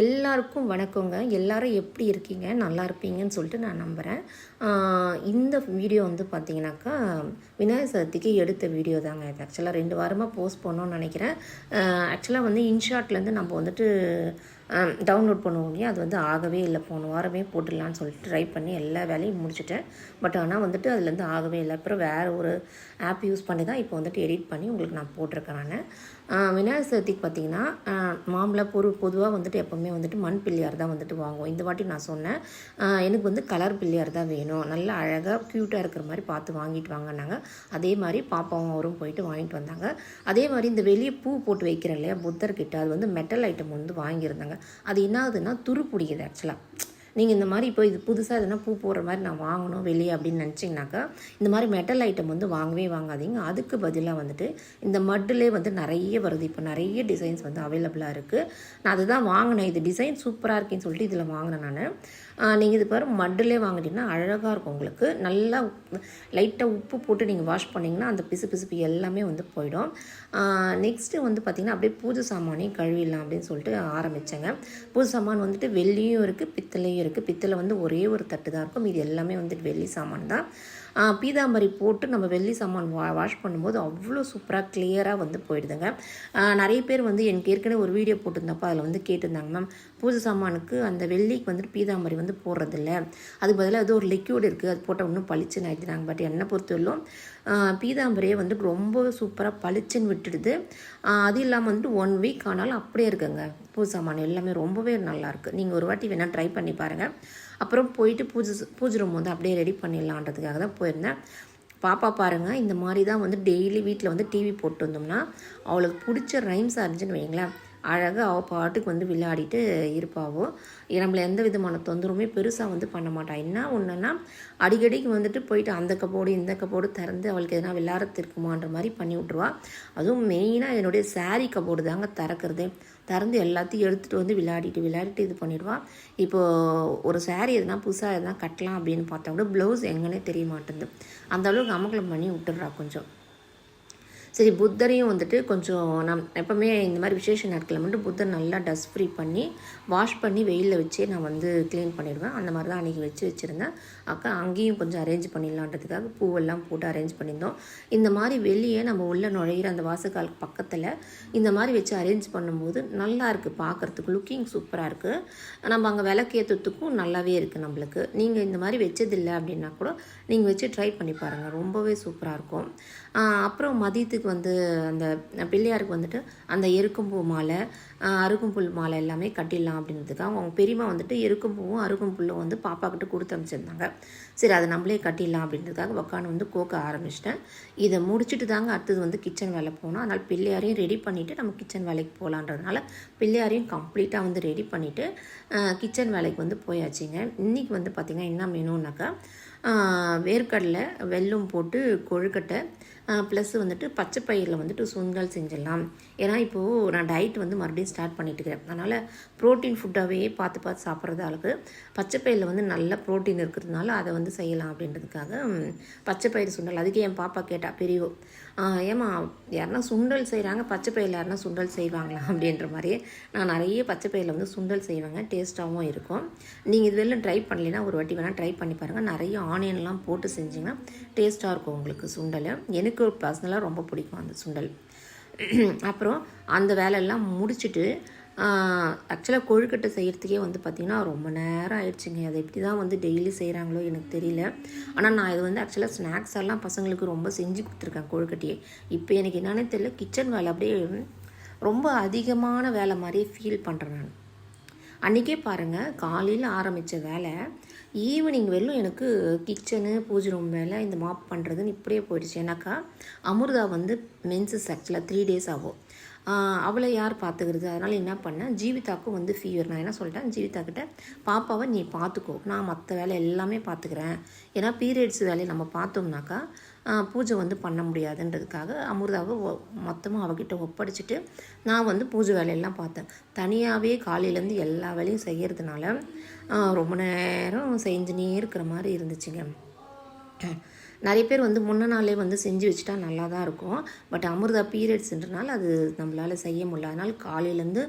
எல்லாருக்கும் வணக்கங்க. எல்லாரும் எப்படி இருக்கீங்க? நல்லா இருப்பீங்கன்னு சொல்லிட்டு நான் நம்புகிறேன் இந்த வீடியோ வந்து பார்த்தீங்கன்னாக்கா விநாயகர் சதுர்த்திக்கு எடுத்த வீடியோ தாங்க இது. ஆக்சுவலாக ரெண்டு வாரமாக போஸ்ட் பண்ணோன்னு நினைக்கிறேன். ஆக்சுவலாக வந்து இன்ஷாட்லேருந்து நம்ம வந்துட்டு டவுன்லோட் பண்ணுவோம் இல்லையா? அது வந்து ஆகவே இல்லை. போன வாரமே போட்டுடலான்னு சொல்லிட்டு ட்ரை பண்ணி எல்லா வேலையும் முடிச்சுட்டேன். பட் ஆனால் வந்துட்டு அதுலேருந்து ஆகவே இல்லை. அப்புறம் வேறு ஒரு ஆப் யூஸ் பண்ணி தான் இப்போ வந்துட்டு எடிட் பண்ணி உங்களுக்கு நான் போட்டிருக்கேன் நான். விநாயகர் சதுர்த்திக்கு பார்த்தீங்கன்னா மாம்பழம் பொரு பொதுவாக வந்துட்டு எப்போவுமே வந்துட்டு மண் பிள்ளையார் தான் வந்துட்டு வாங்குவோம். இந்த வாட்டி நான் சொன்னேன். எனக்கு வந்து கலர் பிள்ளையார் தான் வேணும். நல்லா அழகாக க்யூட்டாக இருக்கிற மாதிரி பார்த்து வாங்கிட்டு வாங்கினாங்க அதே மாதிரி பாப்பாவும் அவரும் போயிட்டு வாங்கிட்டு வந்தாங்க. அதே மாதிரி இந்த வெளியே பூ போட்டு வைக்கிறேன் இல்லையா? புத்தர்கிட்ட அது வந்து மெட்டல் ஐட்டம் வந்து வாங்கியிருந்தாங்க. அது என்ன ஆகுதுன்னா துரு பிடிக்குது ஆக்சுவலாக நீங்கள் இந்த மாதிரி இப்போ இது புதுசாக எதுனா பூ போடுற மாதிரி நான் வாங்கணும் வெளியே அப்படின்னு நினச்சிங்கனாக்கா இந்த மாதிரி மெட்டல் ஐட்டம் வந்து வாங்கவே வாங்காதீங்க. அதுக்கு பதிலாக வந்துட்டு இந்த மட்டிலே வந்து நிறைய வருது. இப்போ நிறைய டிசைன்ஸ் வந்து அவைலபிளாக இருக்குது நான் அதுதான் வாங்கினேன். இது டிசைன் சூப்பராக இருக்குன்னு சொல்லிட்டு இதில் வாங்கினேன் நான். நீங்கள் இது பாரு மட்டிலே வாங்கிட்டீங்கன்னா அழகாக இருக்கும் உங்களுக்கு. நல்லா லைட்டாக உப்பு போட்டு நீங்கள் வாஷ் பண்ணிங்கன்னா அந்த பிசு பிசுப்பு எல்லாமே வந்து போயிடும். நெக்ஸ்ட்டு வந்து பார்த்திங்கன்னா அப்படியே பூஜை சாமானையும் கழுவிடலாம் அப்படின்னு சொல்லிட்டு ஆரம்பித்தேங்க பூஜை சாமான் வந்துட்டு வெள்ளியும் இருக்குது பித்தளையும் இருக்குது பித்தளை வந்து ஒரே ஒரு தட்டு தான் இருக்கும். இது எல்லாமே வந்துட்டு வெள்ளி சாமான் தான். பீதாம்பரி போட்டு நம்ம வெள்ளி சாமான் வா வாஷ் பண்ணும்போது அவ்வளோ சூப்பராக கிளியராக வந்து போயிடுதுங்க. நிறைய பேர் வந்து எனக்கு ஏற்கனவே ஒரு வீடியோ போட்டிருந்தப்போ அதில் வந்து கேட்டிருந்தாங்க மேம் பூஜை சாமானுக்கு அந்த வெள்ளிக்கு வந்துட்டு பீதாம்பரி வந்து போடுறதில்ல. அதுக்கு பதிலாக ஏதோ ஒரு லிக்யூட் இருக்குது அது போட்டால் இன்னும் பளிச்சுன்னு ஆகிடுறாங்க பட் என்னை பொறுத்தவரையிலும் பீதாம்பரியை வந்து ரொம்ப சூப்பராக பளிச்சுன்னு விட்டுடுது. அது இல்லாமல் வந்துட்டு ஒன் வீக் ஆனாலும் அப்படியே இருக்குங்க. பூ சாமான் எல்லாமே ரொம்பவே நல்லாயிருக்கு நீங்கள் ஒரு வாட்டி வேணால் ட்ரை பண்ணி பாருங்கள் அப்புறம் போயிட்டு பூஜை பூஜை ரூம் வந்து அப்படியே ரெடி பண்ணிடலான்றதுக்காக தான் போயிருந்தேன். பாப்பா பாருங்கள் இந்த மாதிரி தான் வந்து டெய்லி வீட்டில் வந்து டிவி போட்டு வந்தோம்னா அவளுக்கு பிடிச்ச ரைம்ஸ் இருந்துச்சுன்னு வைங்களேன் அழகாக அவள் பாட்டுக்கு வந்து விளையாடிட்டு இருப்பாவோ. நம்மளை எந்த விதமான தொந்தரவுமே பெருசாக வந்து பண்ண மாட்டாள் என்ன ஒன்றுன்னா அடிக்கடிக்கு வந்துட்டு போயிட்டு அந்த கப்போடு இந்த கப்போடு திறந்து அவளுக்கு எதனா விளையாடுறது இருக்குமான்ற மாதிரி பண்ணி விட்ருவா அதுவும் மெயினாக என்னுடைய saree கப்போடு தாங்க திறக்கிறது. திறந்து எல்லாத்தையும் எடுத்துகிட்டு வந்து விளையாடிட்டு விளையாடிட்டு இது பண்ணிவிடுவாள் இப்போது ஒரு saree எதுனா புதுசாக எதுனா கட்டலாம் அப்படின்னு பார்த்தா கூட ப்ளவுஸ் எங்கன்னே தெரிய மாட்டேங்குது. அந்த அளவுக்கு அமக்கலம் பண்ணி விட்டுடுறா கொஞ்சம். சரி புத்தரையும் வந்துட்டு கொஞ்சம் நம் எப்போவுமே இந்த மாதிரி விசேஷ நாட்களில் மட்டும் புத்தர் நல்லா டஸ்ட் ஃப்ரீ பண்ணி வாஷ் பண்ணி வெயிலில் வச்சே நான் வந்து க்ளீன் பண்ணிடுவேன். அந்த மாதிரி தான் அன்றைக்கி வச்சு வச்சுருந்தேன். அக்கா அங்கேயும் கொஞ்சம் அரேஞ்ச் பண்ணிடலான்றதுக்காக பூவெல்லாம் போட்டு அரேஞ்ச் பண்ணியிருந்தோம். இந்த மாதிரி வெளியே நம்ம உள்ளே நுழையிற அந்த வாசக்கால் பக்கத்தில் இந்த மாதிரி வச்சு அரேஞ்ச் பண்ணும்போது நல்லா இருக்குது பார்க்குறதுக்கு லுக்கிங் சூப்பராக இருக்குது நம்ம அங்கே விளக்கேற்றத்துக்கும் நல்லாவே இருக்குது நம்மளுக்கு. நீங்கள் இந்த மாதிரி வச்சதில்லை அப்படின்னா கூட நீங்கள் வச்சு ட்ரை பண்ணி பாருங்கள் ரொம்பவே சூப்பராக இருக்கும். அப்புறம் மதியத்துக்கு வந்து அந்த பிள்ளையாருக்கு வந்துட்டு அந்த எருக்கும்பூ மாலை ஆஹ் மாலை எல்லாமே கட்டிடலாம் அப்படின்றதுக்காக அவங்க பெரியம்மா வந்துட்டு எருக்கும்பூவும் அருகம்புல்லும் வந்து பாப்பா கிட்ட கொடுத்து அனுப்பிச்சிருந்தாங்க. சரி அதை நம்மளே கட்டிடலாம் அப்படின்றதுக்காக உக்காந்து வந்து கோக்க ஆரம்பிச்சிட்டேன். இதை முடிச்சுட்டு தாங்க அடுத்தது வந்து கிச்சன் வேலை போனோம் அதனால் பிள்ளையாரையும் ரெடி பண்ணிவிட்டு நம்ம கிச்சன் வேலைக்கு போகலான்றதுனால பிள்ளையாரையும் கம்ப்ளீட்டாக வந்து ரெடி பண்ணிவிட்டு கிச்சன் வேலைக்கு வந்து போயாச்சுங்க. இன்றைக்கி வந்து பார்த்திங்கன்னா என்ன மெனுனாக்கா வேர்க்கடலை வெல்லம் போட்டு கொழுக்கட்டை ப்ளஸ் வந்துட்டு பச்சை பயிரில் வந்துட்டு சுண்டல் செஞ்சிடலாம் ஏன்னா இப்போது நான் டயட் வந்து மறுபடியும் ஸ்டார்ட் பண்ணிட்டு இருக்கிறேன். அதனால் ப்ரோட்டீன் ஃபுட்டாகவே பார்த்து பார்த்து சாப்பிட்றதாளுக்கு பச்சை பயிரில் வந்து நல்ல ப்ரோட்டீன் இருக்கிறதுனால அதை வந்து செய்யலாம் அப்படின்றதுக்காக பச்சை பயிர் சுண்டல். அதுக்கு என் பாப்பா கேட்டா பெரியவோ ஏமா ஏம்மா யாருன்னா சுண்டல் செய்கிறாங்க பச்சை பயிரில் யாருன்னா சுண்டல் செய்வாங்களா? அப்படின்ற மாதிரி நான் நிறைய பச்சை பயிரில் வந்து சுண்டல் செய்வேங்க. டேஸ்ட்டாகவும் இருக்கும். நீங்கள் இது வெளில ட்ரை பண்ணலைன்னா ஒரு வாட்டி வேணால் ட்ரை பண்ணி பாருங்கள் நிறைய ஆனியன்லாம் போட்டு செஞ்சிங்கன்னா டேஸ்ட்டாக இருக்கும் உங்களுக்கு சுண்டல். எனக்கு எனக்கு பர்சனலாக ரொம்ப பிடிக்கும் அந்த சுண்டல். அப்புறம் அந்த வேலையெல்லாம் முடிச்சுட்டு ஆக்சுவலாக கொழுக்கட்டை செய்கிறதுக்கே வந்து பார்த்திங்கன்னா ரொம்ப நேரம் ஆயிடுச்சுங்க. அதை எப்படி தான் வந்து டெய்லி செய்கிறாங்களோ எனக்கு தெரியல. ஆனால் நான் இது வந்து ஆக்சுவலாக ஸ்நாக்ஸ் எல்லாம் பசங்களுக்கு ரொம்ப செஞ்சு கொடுத்துருக்கேன் கொழுக்கட்டையே. இப்போ எனக்கு என்னன்னே தெரியல கிச்சன் வேலை அப்படியே ரொம்ப அதிகமான வேலை மாதிரியே ஃபீல் பண்ணுறேன் நான். அன்றைக்கே பாருங்கள் காலையில் ஆரம்பித்த வேலை ஈவினிங் வரலும் எனக்கு கிச்சனு பூஜை ரூம் வேலை இந்த மாப் பண்ணுறதுன்னு இப்படியே போயிடுச்சு. ஏன்னாக்கா அமிர்தா வந்து மென்சஸ் ஆக்சுவலாக த்ரீ டேஸ் ஆகும். அவளை யார் பார்த்துக்கிறது? அதனால் என்ன பண்ணேன் ஜீவிதாக்கும் வந்து ஃபீவர் நான் என்ன சொல்லிட்டேன் ஜீவிதா கிட்ட பாப்பாவை நீ பார்த்துக்கோ. நான் மற்ற வேலை எல்லாமே பார்த்துக்கிறேன். ஏன்னா பீரியட்ஸ் வேலையை நம்ம பார்த்தோம்னாக்கா பூஜை வந்து பண்ண முடியாதுன்றதுக்காக அமிர்தாவை மொத்தமாக அவகிட்ட ஒப்படைச்சிட்டு நான் வந்து பூஜை வேலையெல்லாம் பார்த்தேன். தனியாகவே காலையிலேருந்து எல்லா வேலையும் செய்கிறதுனால ரொம்ப நேரம் செஞ்சுனே இருக்கிற மாதிரி இருந்துச்சுங்க. நிறைய பேர் வந்து முன்ன நாளே வந்து செஞ்சு வச்சுட்டா நல்லா தான் இருக்கும். பட் அமிர்தா பீரியட்ஸ்ன்றனால அது நம்மளால் செய்ய முடியல. அதனால் காலையிலேருந்து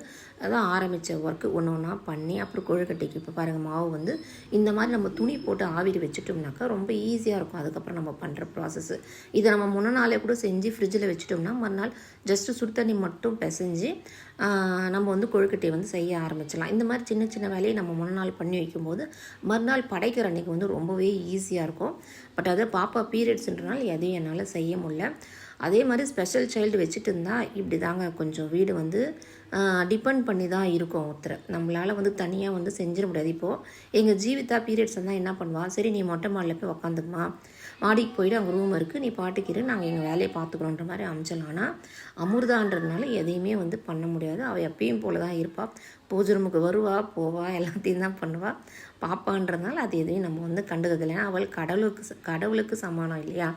அதான் ஆரம்பித்த ஒர்க்கு ஒன்று ஒன்றா பண்ணி அப்புறம் கொழுக்கட்டைக்கு இப்போ பாருங்கள் மாவு வந்து இந்த மாதிரி நம்ம துணி போட்டு ஆவிரி வச்சுட்டோம்னாக்கா ரொம்ப ஈஸியாக இருக்கும். அதுக்கப்புறம் நம்ம பண்ணுற ப்ராசஸ்ஸு இதை நம்ம முன்ன நாளே கூட செஞ்சு ஃப்ரிட்ஜில் வச்சுட்டோம்னா மறுநாள் ஜஸ்ட்டு சுடு தண்ணி மட்டும் பிசைஞ்சு நம்ம வந்து கொழுக்கட்டையை வந்து செய்ய ஆரம்பிச்சிடலாம். இந்த மாதிரி சின்ன சின்ன வேலையை நம்ம முன்ன நாள் பண்ணி வைக்கும்போது மறுநாள் படைக்கிற அன்றைக்கி வந்து ரொம்பவே ஈஸியாக இருக்கும். பட் அது பாப்பா பீரியட்ஸ்ன்றனால எதையும் என்னால் செய்ய முடியல. அதே மாதிரி ஸ்பெஷல் சைல்டு வச்சுட்டு இருந்தால் இப்படி தாங்க கொஞ்சம் வீடு வந்து டிபெண்ட் பண்ணி தான் இருக்கும் ஒருத்தர். நம்மளால் வந்து தனியாக வந்து செஞ்சிட முடியாது. இப்போது எங்கள் ஜீவிதா பீரியட்ஸ் தான் என்ன பண்ணுவாள் சரி நீ மொட்டை மாடியில் போய் உக்காந்துக்குமா? மாடிக்கு போயிட்டு அங்கே ரூம் இருக்குது நீ பாட்டுக்கிற நாங்கள் எங்கள் வேலையை பார்த்துக்குறோன்ற மாதிரி அமைச்சலாம் ஆனால் அமிர்தான்றதுனால எதையுமே வந்து பண்ண முடியாது. அவள் எப்பயும் போல தான் இருப்பாள் பூஜை ரூமுக்கு வருவா போவா எல்லாத்தையும் தான் பண்ணுவாள் பாப்பான்றதுனால அது எதையும் நம்ம வந்து கண்டுக்கிறது இல்லை அவள் கடவுளுக்கு கடவுளுக்கு சமானம் இல்லையா?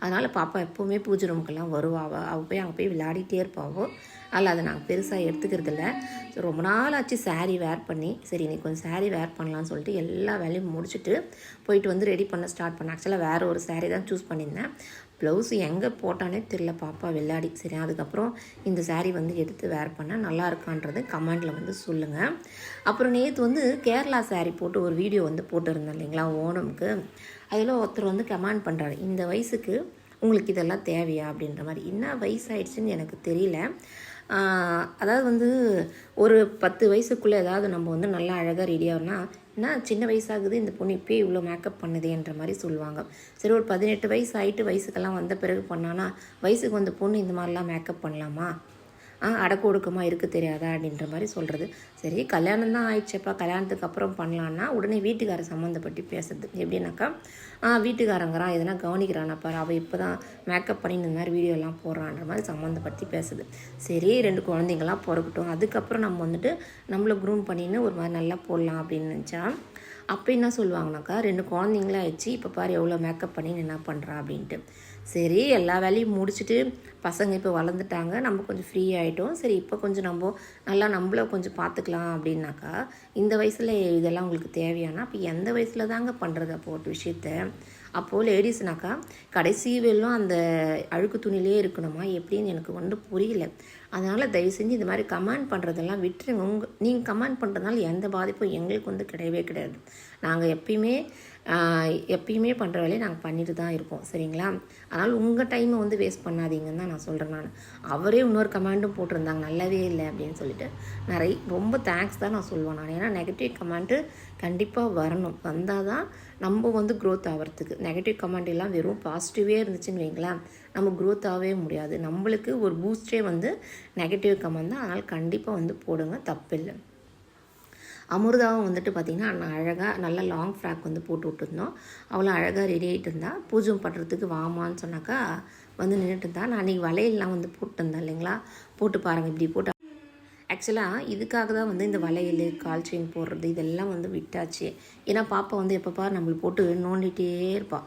அதனால் பாப்பா எப்போவுமே பூஜை ரூமுக்கெல்லாம் வருவாள் அவள் போய் அவள் போய் விளையாடிட்டே இருப்பாவோ அதில் அதை நாங்கள் பெருசாக எடுத்துக்கிறது இல்லை ஸோ ரொம்ப நாள் ஆச்சு saree வேர் பண்ணி சரி இன்னைக்கு கொஞ்சம் சேரீ வேர் பண்ணலாம்னு சொல்லிட்டு எல்லா வேலையும் முடிச்சுட்டு போயிட்டு வந்து ரெடி பண்ண ஸ்டார்ட் பண்ணேன் ஆக்சுவலாக வேறு ஒரு saree தான் சூஸ் பண்ணியிருந்தேன். ப்ளவுஸ் எங்கே போட்டானே தெரில பாப்பா வெள்ளாடி சரி அதுக்கப்புறம் இந்த சாரீ வந்து எடுத்து வேர் பண்ணால் நல்லா இருக்கான்றது கமெண்டில் வந்து சொல்லுங்கள் அப்புறம் நேற்று வந்து கேரளா சாரீ போட்டு ஒரு வீடியோ வந்து போட்டிருந்தேன் இல்லைங்களா ஓணம்க்கு. அதில் ஒருத்தர் வந்து கமெண்ட் பண்ணுறாரு இந்த வயசுக்கு உங்களுக்கு இதெல்லாம் தேவையா அப்படின்ற மாதிரி. என்ன வயசாயிடுச்சுன்னு எனக்கு தெரியல. அதாவது வந்து ஒரு பத்து வயசுக்குள்ளே ஏதாவது நம்ம வந்து நல்லா அழகாக ரெடியாகனா நான் சின்ன வயசாகுது இந்த பொண்ணு இப்போயே இவ்வளோ மேக்கப் பண்ணுது என்ற மாதிரி சொல்லுவாங்க. சரி ஒரு பதினெட்டு வயசு ஆகிட்டு வயசுக்கெல்லாம் வந்த பிறகு பண்ணானா வயசுக்கு வந்த பொண்ணு இந்த மாதிரிலாம் மேக்கப் பண்ணலாமா? அடக்கு ஒடுக்கமாக இருக்க தெரியாதா அப்படின்ற மாதிரி சொல்கிறது சரி கல்யாணம் தான் ஆயிடுச்சப்பா கல்யாணத்துக்கு அப்புறம் பண்ணலான்னா உடனே வீட்டுக்கார சம்மந்தப்பட்டு பேசுறது. எப்படின்னாக்கா ஆ வீட்டுக்காரங்கிறான் எதனா கவனிக்கிறானா பாரு அவள் இப்போ தான் மேக்கப் பண்ணி இந்த மாதிரி வீடியோலாம் போடுறான்ற மாதிரி சம்மந்தப்படுத்தி பேசுது. சரி ரெண்டு குழந்தைங்களாம் பிறக்கட்டும். அதுக்கப்புறம் நம்ம வந்துட்டு நம்மளை க்ரூம் பண்ணின்னு ஒரு மாதிரி நல்லா போடலாம் அப்படின்னு நினச்சா அப்போ என்ன சொல்லுவாங்கனாக்கா ரெண்டு குழந்தைங்களா ஆயிடுச்சு இப்போ பாரு எவ்வளோ மேக்கப் பண்ணி என்ன பண்ணுறா அப்படின்ட்டு. சரி எல்லா வேலையும் முடிச்சுட்டு பசங்க இப்போ வளர்ந்துட்டாங்க. நம்ம கொஞ்சம் ஃப்ரீ ஆகிட்டோம் சரி இப்போ கொஞ்சம் நம்ம நல்லா நம்மள கொஞ்சம் பார்த்துக்கலாம் அப்படின்னாக்கா இந்த வயசில் இதெல்லாம் உங்களுக்கு தேவையானா அப்போ எந்த வயசில் தாங்க பண்ணுறது அப்போ ஒரு விஷயத்த? அப்போது லேடிஸ்னாக்கா கடைசி வெல்லும் அந்த அழுக்கு துணிலே இருக்கணுமா? எப்படின்னு எனக்கு ஒன்றும் புரியல. அதனால் தயவு செஞ்சு இந்த மாதிரி கமெண்ட் பண்ணுறதெல்லாம் விட்டுருங்க. உங்கள் நீங்கள் கமெண்ட் பண்ணுறதுனால எந்த பாதிப்பும் எங்களுக்கு வந்து கிடையவே கிடையாது. நாங்கள் எப்பயுமே எப்பயுமே பண்ணுற வேலையை நாங்கள் பண்ணிட்டு தான் இருப்போம் சரிங்களா? அதனால் உங்கள் டைமை வந்து வேஸ்ட் பண்ணாதீங்கன்னு தான் நான் சொல்கிறேன் நான். அவரே இன்னொரு கமெண்ட்டும் போட்டிருந்தாங்க. நல்லாவே இல்லை அப்படின்னு சொல்லிட்டு நிறைய ரொம்ப தேங்க்ஸ் தான் நான் சொல்லுவேன் நான். ஏன்னா நெகட்டிவ் கமெண்ட்டு கண்டிப்பாக வரணும். வந்தால் தான் நம்ம வந்து க்ரோத் ஆகிறதுக்கு நெகட்டிவ் கமெண்ட் எல்லாம் வெறும் பாசிட்டிவே இருந்துச்சுன்னு வைங்களேன் நம்ம க்ரோத் ஆகவே முடியாது. நம்மளுக்கு ஒரு பூஸ்டே வந்து நெகட்டிவ் கமெண்ட் தான். அதனால் கண்டிப்பாக வந்து போடுங்க. தப்பில்லை. அமிர்தாவும் வந்துட்டு பார்த்திங்கன்னா நான் அழகாக நல்ல லாங் ஃப்ராக் வந்து போட்டு விட்டுருந்தோம். அவ்வளோ அழகாக ரெடி ஆகிட்டு இருந்தா. பூஜை பண்ணுறதுக்கு வாமான்னு சொன்னாக்கா வந்து நின்றுட்டு இருந்தா. நான் அன்றைக்கி வளையல்லாம் வந்து போட்டுருந்தேன் இல்லைங்களா? போட்டு பாருங்கள் இப்படி போட்டு. ஆக்சுவலாக இதுக்காக தான் வந்து இந்த வளையல் கால் செயின் போடுறது இதெல்லாம் வந்து விட்டாச்சு. ஏன்னா பாப்பா வந்து எப்போ நம்மளுக்கு போட்டு நோண்டிகிட்டே இருப்பாள்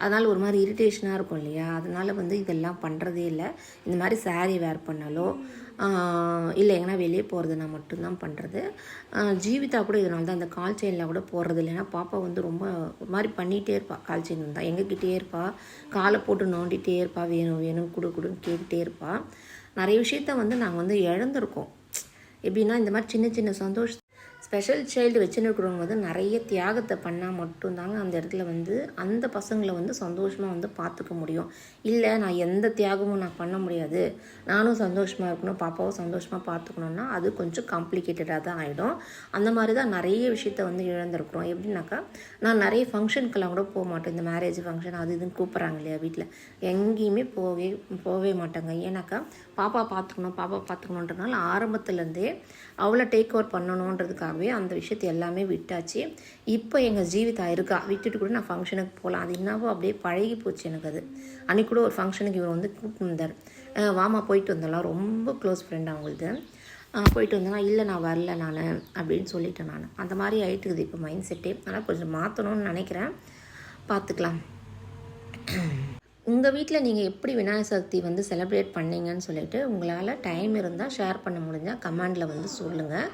அதனால் ஒரு மாதிரி இரிட்டேஷனாக இருக்கும் இல்லையா? அதனால் வந்து இதெல்லாம் பண்ணுறதே இல்லை. இந்த மாதிரி சாரீ வேர் பண்ணாலோ இல்லை எங்கன்னா வெளியே போகிறதுனா மட்டும்தான் பண்ணுறது ஜீவிதா கூட இதனால தான் அந்த கால் செயினில் கூட போடுறது இல்லைன்னா பாப்பா வந்து ரொம்ப ஒரு மாதிரி பண்ணிகிட்டே இருப்பாள் கால் செயின் வந்தால் எங்ககிட்டே இருப்பாள் காலை போட்டு நோண்டிகிட்டே இருப்பாள் வேணும் வேணும் கொடு கொடுன்னு கேட்டுகிட்டே இருப்பாள் நிறைய விஷயத்த வந்து நாங்கள் வந்து இழந்திருக்கோம். எப்படின்னா இந்த மாதிரி சின்ன சின்ன சந்தோஷ ஸ்பெஷல் சைல்டு வச்சுன்னு இருக்கிறவங்க வந்து நிறைய தியாகத்தை பண்ணால் மட்டும்தாங்க அந்த இடத்துல வந்து அந்த பசங்களை வந்து சந்தோஷமாக வந்து பார்த்துக்க முடியும். இல்லை நான் எந்த தியாகமும் நான் பண்ண முடியாது. நானும் சந்தோஷமாக இருக்கணும் பாப்பாவும் சந்தோஷமாக பார்த்துக்கணுன்னா அது கொஞ்சம் காம்ப்ளிகேட்டடாக தான் ஆகிடும் அந்த மாதிரி தான் நிறைய விஷயத்த வந்து இழந்திருக்கிறோம். எப்படின்னாக்கா நான் நிறைய ஃபங்க்ஷனுக்கெல்லாம் கூட போக மாட்டேன். இந்த மேரேஜ் ஃபங்க்ஷன் அது இதுன்னு கூப்பிட்றாங்க இல்லையா வீட்டில் எங்கேயுமே போகவே போகவே மாட்டாங்க. ஏன்னாக்கா பாப்பா பார்த்துக்கணும் பாப்பா பார்த்துக்கணுன்றனால ஆரம்பத்துலேருந்தே அவளை டேக் ஓவர் பண்ணணுன்றதுக்காகவே அந்த விஷயத்தை எல்லாமே விட்டாச்சு. இப்போ எங்கள் ஜீவிதா இருக்கா? விட்டுட்டு கூட நான் ஃபங்க்ஷனுக்கு போகலாம் அது என்னவோ அப்படியே பழகி போச்சு எனக்கு அது. அன்றைக்கி கூட ஒரு ஃபங்க்ஷனுக்கு இவர் வந்து கூப்பிட்டு வந்தார். வாமா போயிட்டு வந்தலாம் ரொம்ப க்ளோஸ் ஃப்ரெண்ட் அவங்களுது. போயிட்டு வந்தேன்னா இல்லை நான் வரல நான் அப்படின்னு சொல்லிட்டேன் நான். அந்த மாதிரி ஆகிட்டுக்குது இப்போ மைண்ட் செட்டே ஆனால் கொஞ்சம் மாற்றணும்னு நினைக்கிறேன். பார்த்துக்கலாம் உங்கள் வீட்டில் நீங்கள் எப்படி விநாயகர் சதுர்த்தி வந்து செலிப்ரேட் பண்ணீங்கன்னு சொல்லிட்டு உங்களால் டைம் இருந்தால் ஷேர் பண்ண முடிஞ்சால் கமெண்டில் வந்து சொல்லுங்கள்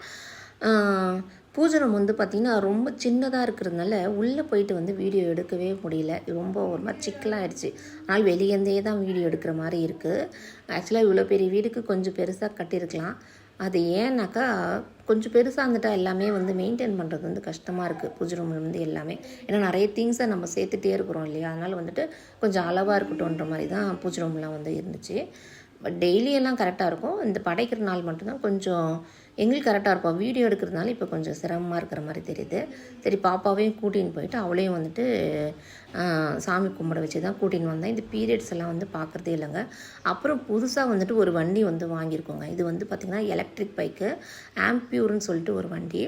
பூஜை ரூம் வந்து பார்த்திங்கன்னா ரொம்ப சின்னதாக இருக்கிறதுனால உள்ளே போயிட்டு வந்து வீடியோ எடுக்கவே முடியல. ரொம்ப ஒரு மாதிரி சிக்கலாகிடுச்சு ஆனால் வெளியேருந்தே தான் வீடியோ எடுக்கிற மாதிரி இருக்குது ஆக்சுவலாக இவ்வளோ பெரிய வீடுக்கு கொஞ்சம் பெருசாக கட்டியிருக்கலாம். அது ஏன்னாக்கா கொஞ்சம் பெருசாக இருந்துட்டா எல்லாமே வந்து மெயின்டைன் பண்ணுறது வந்து கஷ்டமாக இருக்குது பூஜை ரூமில் வந்து எல்லாமே. ஏன்னா நிறைய திங்ஸை நம்ம சேர்த்துட்டே இருக்கிறோம் இல்லையா? அதனால் வந்துட்டு கொஞ்சம் அளவாக இருக்கட்டும்ன்ற மாதிரி தான் பூஜை ரூம்லாம் வந்து இருந்துச்சு. பட் டெய்லியெல்லாம் கரெக்டாக இருக்கும். இந்த படைக்கிற நாள் மட்டும்தான் கொஞ்சம் எங்களுக்கு கரெக்டாக இருக்கும். வீடியோ எடுக்கிறதுனால இப்போ கொஞ்சம் சிரமமாக இருக்கிற மாதிரி தெரியுது. சரி பாப்பாவையும் கூட்டின்னு போயிட்டு அவளையும் வந்துட்டு சாமி கும்பிட வச்சு தான் கூட்டின்னு வந்தேன். இந்த பீரியட்ஸ் எல்லாம் வந்து பார்க்குறதே இல்லைங்க. அப்புறம் புதுசாக வந்துட்டு ஒரு வண்டி வந்து வாங்கியிருக்கோங்க. இது வந்து பார்த்திங்கன்னா எலக்ட்ரிக் பைக்கு ஆம்பியூர்னு சொல்லிட்டு ஒரு வண்டி.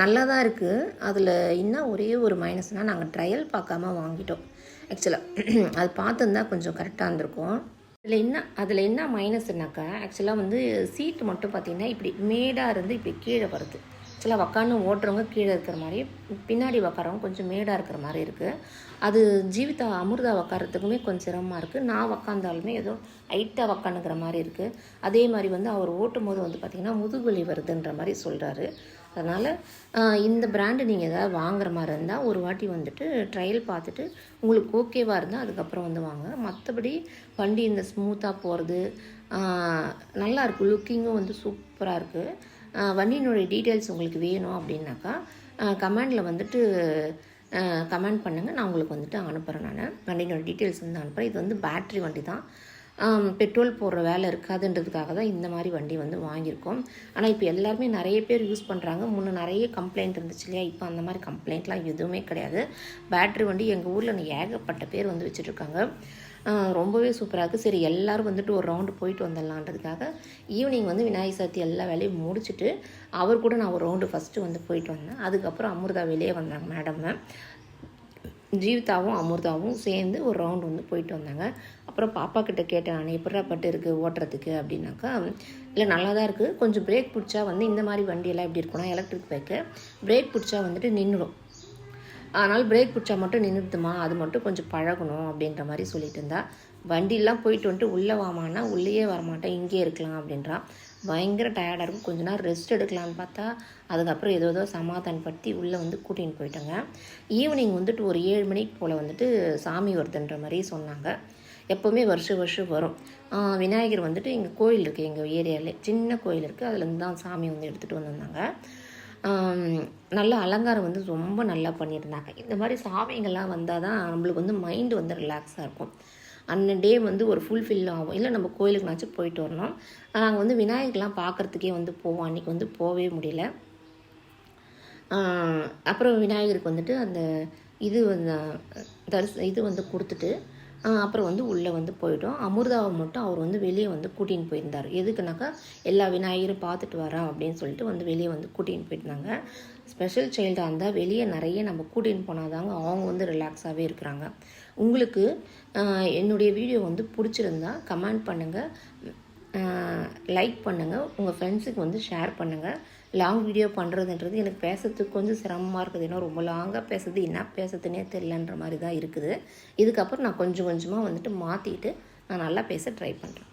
நல்லா தான் இருக்குது அதில் இன்னும் ஒரே ஒரு மைனஸ்னால் நாங்கள் ட்ரையல் பார்க்காம வாங்கிட்டோம். ஆக்சுவலாக அது பார்த்துருந்தா கொஞ்சம் கரெக்டாக இருந்திருக்கும். இதில் என்ன அதில் என்ன மைனஸ்னாக்கா ஆக்சுவலாக வந்து சீட்டு மட்டும் பார்த்திங்கன்னா இப்படி மேடாக இருந்து இப்படி கீழே வருது. ஆக்சுவலாக உக்காந்து ஓட்டுறவங்க கீழே இருக்கிற மாதிரி பின்னாடி உக்காரவங்க கொஞ்சம் மேடாக இருக்கிற மாதிரி இருக்குது அது ஜீவிதா அமிர்தா உக்காரத்துக்குமே கொஞ்சம் சிரமமாக இருக்குது நான் உக்காந்தாலுமே ஏதோ ஹைட்டாக உக்காந்துக்கிற மாதிரி இருக்குது அதே மாதிரி வந்து அவர் ஓட்டும் போது வந்து பார்த்திங்கன்னா முதுகுவலி வருதுன்ற மாதிரி சொல்கிறாரு அதனால் இந்த பிராண்டு நீங்கள் ஏதாவது வாங்குற மாதிரி இருந்தால் ஒரு வாட்டி வந்துட்டு ட்ரையல் பார்த்துட்டு உங்களுக்கு ஓகேவாக இருந்தால் அதுக்கப்புறம் வந்து வாங்க. மற்றபடி வண்டி இந்த ஸ்மூத்தாக போகிறது நல்லா இருக்கும். லுக்கிங்கும் வந்து சூப்பராக இருக்குது வண்டியினுடைய டீட்டெயில்ஸ் உங்களுக்கு வேணும் அப்படின்னாக்கா கமெண்டில் வந்துட்டு கமெண்ட் பண்ணுங்கள் நான் உங்களுக்கு வந்துட்டு அனுப்புகிறேன் நான். வண்டியினோட டீட்டெயில்ஸ் வந்து அனுப்புகிறேன் இது வந்து பேட்ரி வண்டி தான் பெட்ரோல் போடுற வேலை இருக்காதுன்றதுக்காக தான் இந்த மாதிரி வண்டி வந்து வாங்கியிருக்கோம். ஆனால் இப்போ எல்லாருமே நிறைய பேர் யூஸ் பண்ணுறாங்க முன்னே நிறைய கம்ப்ளைண்ட் இருந்துச்சு இல்லையா? இப்போ அந்த மாதிரி கம்ப்ளைண்ட்லாம் எதுவுமே கிடையாது. பேட்ரி வண்டி எங்கள் ஊரில் ஏகப்பட்ட பேர் வந்து வச்சுட்ருக்காங்க. ரொம்பவே சூப்பராக இருக்குது சரி எல்லோரும் வந்துட்டு ஒரு ரவுண்டு போயிட்டு வந்துடலான்றதுக்காக ஈவினிங் வந்து விநாயகர் சதுர்த்தி எல்லா வேலையும் முடிச்சுட்டு அவர் கூட நான் ஒரு ரவுண்டு ஃபஸ்ட்டு வந்து போயிட்டு வந்தேன். அதுக்கப்புறம் அமிர்தா வெளியே வந்தாங்க மேடம் ஜீவிதாவும் அமிர்தாவும் சேர்ந்து ஒரு ரவுண்டு வந்து போயிட்டு வந்தாங்க. அப்புறம் பாப்பா கிட்ட கேட்டேன் நான் எப்படா பட்டு இருக்குது ஓட்டுறதுக்கு? அப்படின்னாக்கா இல்லை நல்லா தான் இருக்குது கொஞ்சம் பிரேக் பிடிச்சா வந்து இந்த மாதிரி வண்டியெல்லாம் எப்படி இருக்கும்னா எலக்ட்ரிக் பைக்கு பிரேக் பிடிச்சா வந்துட்டு நின்றுடும் அதனால் பிரேக் பிடிச்சா மட்டும் நின்றுடுதுமா அது மட்டும் கொஞ்சம் பழகணும் அப்படின்ற மாதிரி சொல்லிட்டு இருந்தா. வண்டியெல்லாம் போயிட்டு வந்துட்டு உள்ளே வாமான்னா உள்ளேயே வரமாட்டேன். இங்கேயே இருக்கலாம் அப்படின்றான் பயங்கர டயர்டாக இருக்கும். கொஞ்ச நேரம் ரெஸ்ட் எடுக்கலான்னு பார்த்தா அதுக்கப்புறம் ஏதோ ஏதோ சமாதானப்படுத்தி உள்ளே வந்து கூட்டின்னு போயிட்டாங்க. ஈவினிங் வந்துட்டு ஒரு ஏழு மணிக்கு போல் வந்துட்டு சாமி வருதுன்ற மாதிரி சொன்னாங்க. எப்போவுமே வருஷம் வருஷம் வரும். விநாயகர் வந்துட்டு எங்கள் கோயில் இருக்குது எங்கள் ஏரியாவில் சின்ன கோயில் இருக்குது அதுலேருந்து தான் சாமி வந்து எடுத்துகிட்டு வந்திருந்தாங்க. நல்ல அலங்காரம் வந்து ரொம்ப நல்லா பண்ணியிருந்தாங்க. இந்த மாதிரி சாமிங்கள்லாம் வந்தால் தான் நம்மளுக்கு வந்து மைண்டு வந்து ரிலாக்ஸாக இருக்கும். அந்த டே வந்து ஒரு ஃபுல்ஃபில் ஆகும். இல்லை நம்ம கோயிலுக்குனாச்சும் போயிட்டு வரணும். நாங்கள் வந்து விநாயகர்லாம் பார்க்குறதுக்கே வந்து போவோம். அன்றைக்கி வந்து போகவே முடியல. அப்புறம் விநாயகருக்கு வந்துட்டு அந்த இது வந்து தரிச இது வந்து கொடுத்துட்டு அப்புறம் வந்து உள்ளே வந்து போயிட்டோம் அமிர்தாவை மட்டும் அவர் வந்து வெளியே வந்து கூட்டின்னு போயிருந்தார். எதுக்குனாக்கா எல்லா விநாயகரும் பார்த்துட்டு வரா அப்படின்னு சொல்லிட்டு வந்து வெளியே வந்து கூட்டின்னு போயிருந்தாங்க. ஸ்பெஷல் சைல்டாக இருந்தால் வெளியே நிறைய நம்ம கூட்டின்னு போனாதாங்க அவங்க வந்து ரிலாக்ஸாகவே இருக்கிறாங்க. உங்களுக்கு என்னுடைய வீடியோ வந்து பிடிச்சிருந்தா கமெண்ட் பண்ணுங்கள் லைக் பண்ணுங்கள் உங்கள் ஃப்ரெண்ட்ஸுக்கு வந்து ஷேர் பண்ணுங்கள் லாங் வீடியோ பண்ணுறதுன்றது எனக்கு பேசுறதுக்கு கொஞ்சம் சிரமமாக இருக்குது. ஏன்னா ரொம்ப லாங்காக பேசுறது என்ன பேசுறதுனே தெரிலன்ற மாதிரி தான் இருக்குது. இதுக்கப்புறம் நான் கொஞ்சம் கொஞ்சமாக வந்துட்டு மாற்றிட்டு நான் நல்லா பேச ட்ரை பண்ணுறேன்